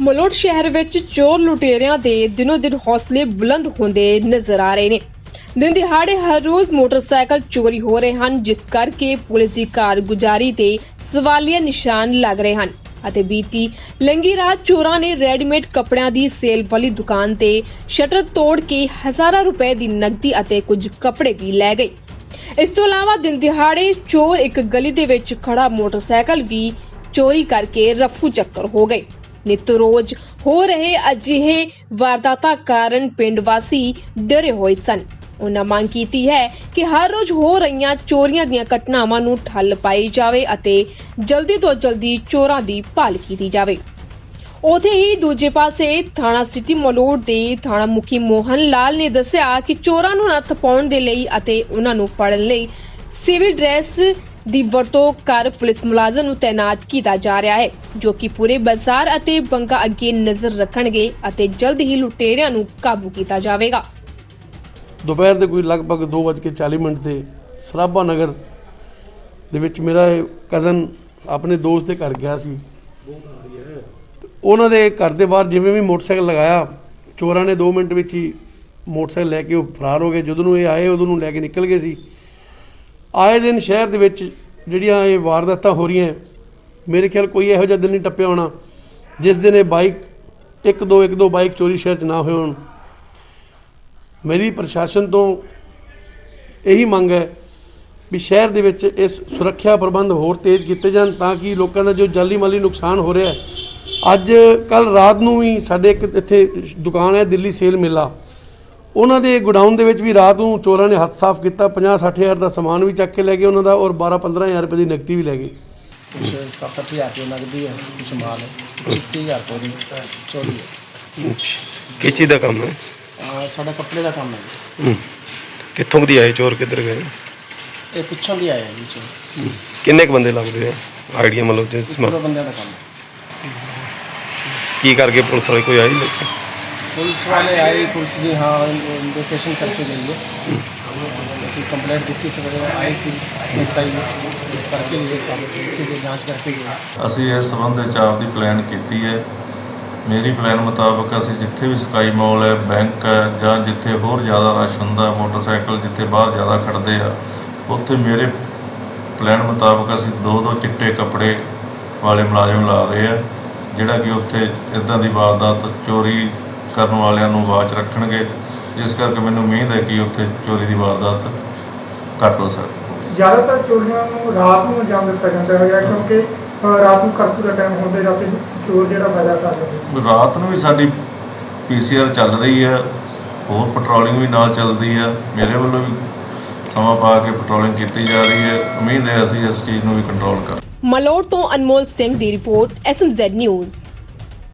ਮਲੋਟ ਸ਼ਹਿਰ ਵਿੱਚ ਚੋਰ ਲੁਟੇਰਿਆਂ ਦੇ ਦਿਨੋ ਦਿਨ ਹੌਸਲੇ ਬੁਲੰਦ ਹੁੰਦੇ ਨਜ਼ਰ ਆ ਰਹੇ ਨੇ। ਦਿਨ ਦਿਹਾੜੇ ਹਰ ਰੋਜ਼ ਮੋਟਰਸਾਈਕਲ ਚੋਰੀ ਹੋ ਰਹੇ ਹਨ, ਜਿਸ ਕਰਕੇ ਪੁਲਿਸ ਦੀ ਕਾਰਗੁਜ਼ਾਰੀ ਤੇ ਸਵਾਲੀਆ ਨਿਸ਼ਾਨ ਲੱਗ ਰਹੇ ਹਨ ਅਤੇ ਬੀਤੀ ਲੰਗੀ ਰਾਤ ਚੋਰਾਂ ਨੇ ਰੈਡੀਮੇਡ ਕੱਪੜਿਆਂ ਦੀ ਸੇਲ ਵਾਲੀ ਦੁਕਾਨ ਤੇ ਸ਼ਟਰ ਤੋੜ ਕੇ ਹਜ਼ਾਰਾਂ ਰੁਪਏ ਦੀ ਨਕਦੀ ਅਤੇ ਕੁਝ ਕੱਪੜੇ ਵੀ ਲੈ ਗਏ। ਇਸ ਤੋਂ ਇਲਾਵਾ ਦਿਨ ਦਿਹਾੜੇ ਚੋਰ ਇੱਕ ਗਲੀ ਦੇ ਵਿੱਚ ਖੜਾ ਮੋਟਰਸਾਈਕਲ ਵੀ ਚੋਰੀ ਕਰਕੇ ਰਫੂ ਚੱਕਰ ਹੋ ਗਏ। ਨਿਤ ਹੋ ਰਹੇ ਅਜਿਹੇ ਵਾਰਦਾਤਾਂ ਕਾਰਨ ਪਿੰਡ ਵਾਸੀ ਡਰੇ ਹੋਏ ਸਨ। ਉਹਨਾਂ ਮੰਗ ਕੀਤੀ ਹੈ ਕਿ ਹਰ ਰੋਜ਼ ਹੋ ਰਹੀਆਂ ਚੋਰੀਆਂ ਦੀਆਂ ਘਟਨਾਵਾਂ ਨੂੰ ਠੱਲ ਪਾਈ ਜਾਵੇ ਅਤੇ ਜਲਦੀ ਤੋਂ ਜਲਦੀ ਚੋਰਾਂ ਦੀ ਭਾਲ ਕੀਤੀ ਜਾਵੇ। ਉਥੇ ਹੀ ਦੂਜੇ ਪਾਸੇ ਥਾਣਾ ਸਿਟੀ ਮਲੋੜ ਦੇ ਥਾਣਾ ਮੁਖੀ ਮੋਹਨ ਲਾਲ ਨੇ ਦੱਸਿਆ ਕਿ ਚੋਰਾਂ ਨੂੰ ਨੱਥ ਪਾਉਣ ਦੇ ਲਈ ਅਤੇ ਉਹਨਾਂ ਨੂੰ ਫੜਨ ਲਈ ਸਿਵਲ ਡਰੈਸ ਦੀ ਵਰਤੋਂ ਕਰ ਪੁਲਿਸ ਮੁਲਾਜ਼ਮ ਨੂੰ ਤਾਇਨਾਤ ਕੀਤਾ ਜਾ ਰਿਹਾ ਹੈ, ਜੋ ਕਿ ਪੂਰੇ ਬਾਜ਼ਾਰ ਅਤੇ ਬੰਗਾ ਅੱਗੇ ਨਜ਼ਰ ਰੱਖਣਗੇ ਅਤੇ ਜਲਦ ਹੀ ਲੁਟੇਰਿਆਂ ਨੂੰ ਕਾਬੂ ਕੀਤਾ ਜਾਵੇਗਾ। ਦੁਪਹਿਰ ਦੇ ਕੋਈ ਲਗਭਗ 2:40 ਮਿੰਟ ਤੇ ਸਰਾਭਾ ਨਗਰ ਦੇ ਵਿੱਚ ਮੇਰਾ ਕਜ਼ਨ ਆਪਣੇ ਦੋਸਤ ਦੇ ਘਰ ਗਿਆ ਸੀ। ਉਹਨਾਂ ਦੇ ਘਰ ਦੇ ਬਾਹਰ ਜਿਵੇਂ ਵੀ ਮੋਟਰਸਾਈਕਲ ਲਗਾਇਆ, ਚੋਰਾਂ ਨੇ 2 ਮਿੰਟ ਵਿੱਚ ਹੀ ਮੋਟਰਸਾਈਕਲ ਲੈ ਕੇ ਉਹ ਫਰਾਰ ਹੋ ਗਏ। ਜਦੋਂ ਨੂੰ ਇਹ ਆਏ, ਉਦੋਂ ਨੂੰ ਲੈ ਕੇ ਨਿਕਲ ਗਏ ਸੀ। ਆਏ ਦਿਨ ਸ਼ਹਿਰ ਦੇ ਵਿੱਚ ਜਿਹੜੀਆਂ ਇਹ ਵਾਰਦਾਤਾਂ ਹੋ ਰਹੀਆਂ, ਮੇਰੇ ਖਿਆਲ ਕੋਈ ਇਹੋ ਜਿਹਾ ਦਿਨ ਨਹੀਂ ਟੱਪਿਆ ਹੋਣਾ, ਜਿਸ ਦਿਨ ਇਹ ਬਾਈਕ, ਇੱਕ ਦੋ ਇੱਕ ਦੋ ਬਾਈਕ ਚੋਰੀ ਸ਼ਹਿਰ 'ਚ ਨਾ ਹੋਏ ਹੋਣ। ਮੇਰੀ ਪ੍ਰਸ਼ਾਸਨ ਤੋਂ ਇਹੀ ਮੰਗ ਹੈ ਵੀ ਸ਼ਹਿਰ ਦੇ ਵਿੱਚ ਇਸ ਸੁਰੱਖਿਆ ਪ੍ਰਬੰਧ ਹੋਰ ਤੇਜ਼ ਕੀਤੇ ਜਾਣ ਤਾਂ ਕਿ ਲੋਕਾਂ ਦਾ ਜੋ ਜਾਲੀ ਮਾਲੀ ਨੁਕਸਾਨ ਹੋ ਰਿਹਾ ਹੈ, ਅੱਜ ਕੱਲ ਰਾਤ ਨੂੰ ਵੀ ਸਾਡੇ ਇੱਕ ਇੱਥੇ ਦੁਕਾਨ ਹੈ ਦਿੱਲੀ ਸੇਲ ਮੇਲਾ। ਉਹਨਾਂ ਦੇ ਗੋਡਾਊਨ ਦੇ ਵਿੱਚ ਵੀ ਰਾਤ ਨੂੰ ਚੋਰਾਂ ਨੇ ਹੱਥ ਸਾਫ਼ ਕੀਤਾ 50 60 ਹਜ਼ਾਰ ਦਾ ਸਮਾਨ ਵੀ ਚੱਕ ਕੇ ਲੈ ਗਏ ਉਹਨਾਂ ਦਾ ਔਰ 12 15 ਹਜ਼ਾਰ ਰੁਪਏ ਦੀ ਨਕਦੀ ਵੀ ਲੈ ਗਏ। ਕੁਛ ਸੱਤ ਅੱਠ ਹਜ਼ਾਰ ਰੁਪਏ ਨਗਦੀ ਹੈ ਕੁਛ ਮਾਲ ਹੈ ਛੱਤੀ ਹਜ਼ਾਰ ਰੁਪਏ ਦੀ ਚੋਰੀ ਹੈ। ਕਿਸ ਚੀਜ਼ ਦਾ ਕੰਮ ਹੈ? ਆਹ ਸਾਡਾ ਕੱਪੜੇ ਦਾ ਕੰਮ ਹੈ ਹੂੰ। ਕਿੱਥੋਂ ਕੁ ਦੀ ਆਏ ਚੋਰ ਕਿੱਧਰ ਗਏ? ਇਹ ਪਿੱਛੋਂ ਦੀ ਆਇਆ ਜੀ ਚੋਰ। ਕਿੰਨੇ ਕ ਬੰਦੇ ਲੱਗਦੇ ਆ? ਆਈਡੀਆ ਮਤਲਬ ਜਿਸ ਦੋ ਮ- ਬੰਦਿਆਂ ਦਾ ਕੰਮ ਹੈ। ਕੀ ਕਰਕੇ ਪੁਲਿਸ ਵਾਲੇ ਕੋਈ ਆਏ ਨਹੀਂ? ਦੇਖੇ ਪੁਲਿਸ ਵਾਲੇ ਆਏ, ਪੁਲਿਸ ਜੀ, ਹਾਂ ਇਨਵੈਸਟੀਗੇਸ਼ਨ ਕਰਕੇ ਗਈ ਹੈ ਅਸੀਂ ਕੰਪਲੇਂਟ ਦਿੱਤੀ ਸਵੇਰੇ, ਆਏ ਸੀ ਐਸਆਈ ਕਰਕੇ ਗਏ ਸਾਰੇ ਕਿ ਜਾਂਚ ਕਰਕੇ ਗਏ। ਅਸੀਂ ਇਸ ਸੰਬੰਧ ਵਿੱਚ ਆਪਦੀ ਪਲਾਨ ਕੀਤੀ ਹੈ। ਮੇਰੀ ਪਲਾਨ ਮੁਤਾਬਕ ਅਸੀਂ ਜਿੱਥੇ ਵੀ ਸਕਾਈ ਮਾਲ ਹੈ ਬੈਂਕ ਹੈ, ਜਾਂ ਜਿੱਥੇ ਹੋਰ ਜ਼ਿਆਦਾ ਰਸ਼ ਹੁੰਦਾ ਮੋਟਰਸਾਈਕਲ ਜਿੱਥੇ ਬਾਹਰ ਜ਼ਿਆਦਾ ਖੜਦੇ ਆ, ਉੱਥੇ ਮੇਰੇ ਪਲਾਨ ਮੁਤਾਬਕ ਅਸੀਂ ਦੋ ਦੋ ਚਿੱਟੇ ਕੱਪੜੇ ਵਾਲੇ ਮੁਲਾਜ਼ਮ ਲਾ ਰਹੇ ਆ, ਜਿਹੜਾ ਕਿ ਉੱਥੇ ਇਦਾਂ ਦੀ ਵਾਰਦਾਤ, ਚੋਰੀ ਕਰਨ ਵਾਲਿਆਂ ਨੂੰ ਆਵਾਜ਼ ਰੱਖਣਗੇ। ਜਿਸ ਕਰਕੇ ਮੈਨੂੰ ਉਮੀਦ ਹੈ ਕਿ ਉੱਥੇ ਚੋਰੀ ਦੀ ਵਾਰਦਾਤ ਘੱਟ ਹੋ ਸਕਦੀ ਜ਼ਿਆਦਾਤਰ ਚੋਰੀਆਂ ਨੂੰ ਰਾਤ ਨੂੰ ਅੰਜਾਮ ਦਿੱਤਾ ਜਾਂਦਾ ਹੈ। ਕਿਉਂਕਿ ਰਾਤ ਨੂੰ ਕਰਫਿਊ ਦਾ ਟਾਈਮ ਹੁੰਦੇ ਰਾਤੀ ਚੋਰ ਜਿਹੜਾ ਫਾਇਦਾ ਕਰ ਲੈਂਦੇ ਰਾਤ ਨੂੰ ਵੀ ਸਾਡੀ ਪੀਸੀਆਰ ਚੱਲ ਰਹੀ ਹੈ ਹੋਰ ਪੈਟਰੋਲਿੰਗ ਵੀ ਨਾਲ ਚੱਲਦੀ ਹੈ। ਮੇਰੇ ਵੱਲੋਂ ਵੀ ਸਮਾਂ ਪਾ ਕੇ ਪੈਟਰੋਲਿੰਗ ਕੀਤੀ ਜਾ ਰਹੀ ਹੈ। ਉਮੀਦ ਹੈ ਅਸੀਂ ਇਸ ਚੀਜ਼ ਨੂੰ ਵੀ ਕੰਟਰੋਲ ਕਰ ਮਲੋੜ ਤੋਂ ਅਨਮੋਲ ਸਿੰਘ ਦੀ ਰਿਪੋਰਟ ਐਸਐਮਜ਼ੈਡ ਨਿਊਜ਼